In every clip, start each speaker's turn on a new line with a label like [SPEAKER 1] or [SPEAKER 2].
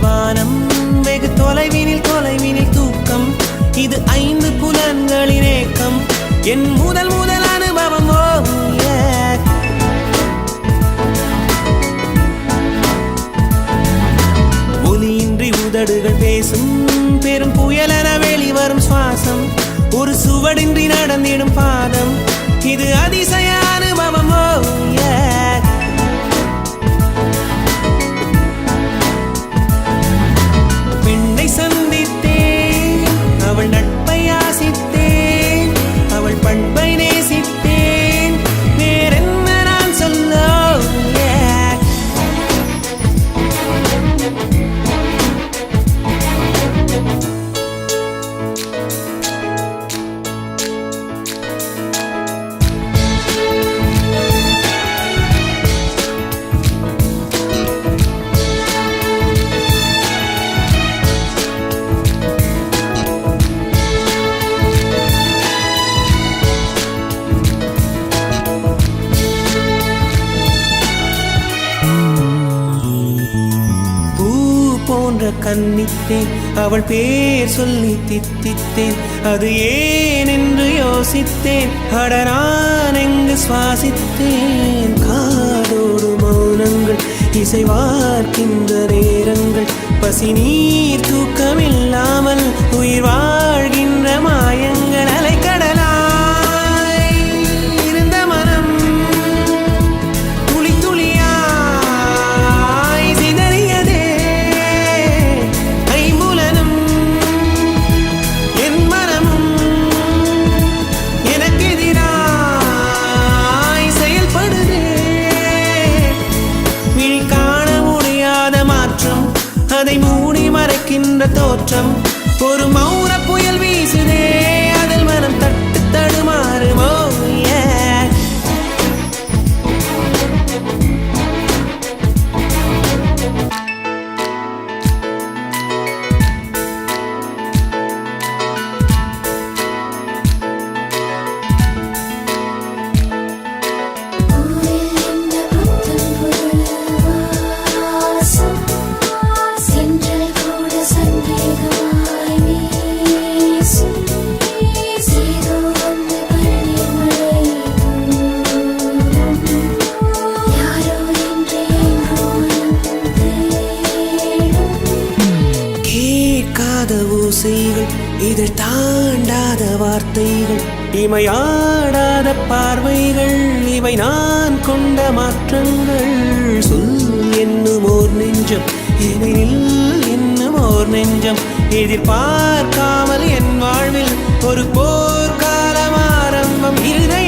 [SPEAKER 1] வானம் வெகு தொலைவினில் தொலைவினில் தூக்கம். இது ஐந்து புலன்களின் ஏக்கம். என் முதல் முதல் அனுபவம் ஒலியின்றி உதடுகள் பேசும் பெரும் புயலென வெளிவரும் சுவாசம். ஒரு சுவடின்றி நடந்திடும் பாதம். இது அதிசய அனுபவம் ஓ போன்ற கன்னித்தேன் அவள் பேர் சொல்லி தித்தித்தேன். அது ஏன் என்று யோசித்தேன். அடரான் எங்கு சுவாசித்தேன்? காதோடு மௌனங்கள் இசைவார்க்கின்ற நேரங்கள். பசி நீர் தூக்க முடியாத மாற்றம். அதை மூடி மறைக்கின்ற தோற்றம். ஒரு மௌன புயல் வீசுதே அதில் மனம் தட்டு
[SPEAKER 2] தடுமா
[SPEAKER 1] ஓசைகள் இதில் தாண்டாத வார்த்தைகள் இமையாடாத பார்வைகள் இவை நான் கொண்ட மாற்றங்கள். சொல் என்னும் ஓர் நெஞ்சம் எனில் இன்னும் ஓர் நெஞ்சம். எதிர்பார்க்காமல் என் வாழ்வில் ஒரு போர்க்காலம் ஆரம்பம் இருதயமே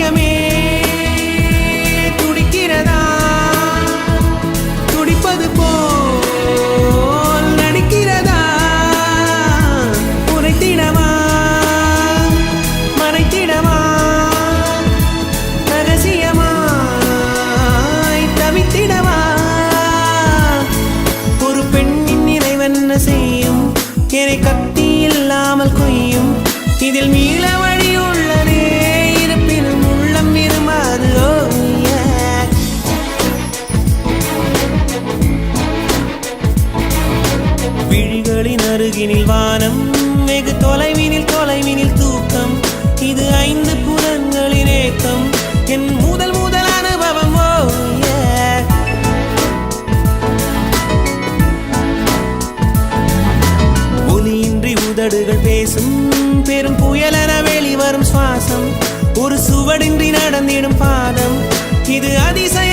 [SPEAKER 1] என்ன செய்யும்? என்னை கத்தி இல்லாமல் கொய்யும். இதில் மீள வழி உள்ளதே இருப்பினும் உள்ளம் விரும்பாது விழிகளின் அருகினில் வானம் வெகு தொலைவினில் தொலைவினில் ஒலியின்றி பேசும். பெரும் புயலென வெளிவரும் சுவாசம். ஒரு சுவடின்றி நடந்திடும் பாதம். இது அதிசய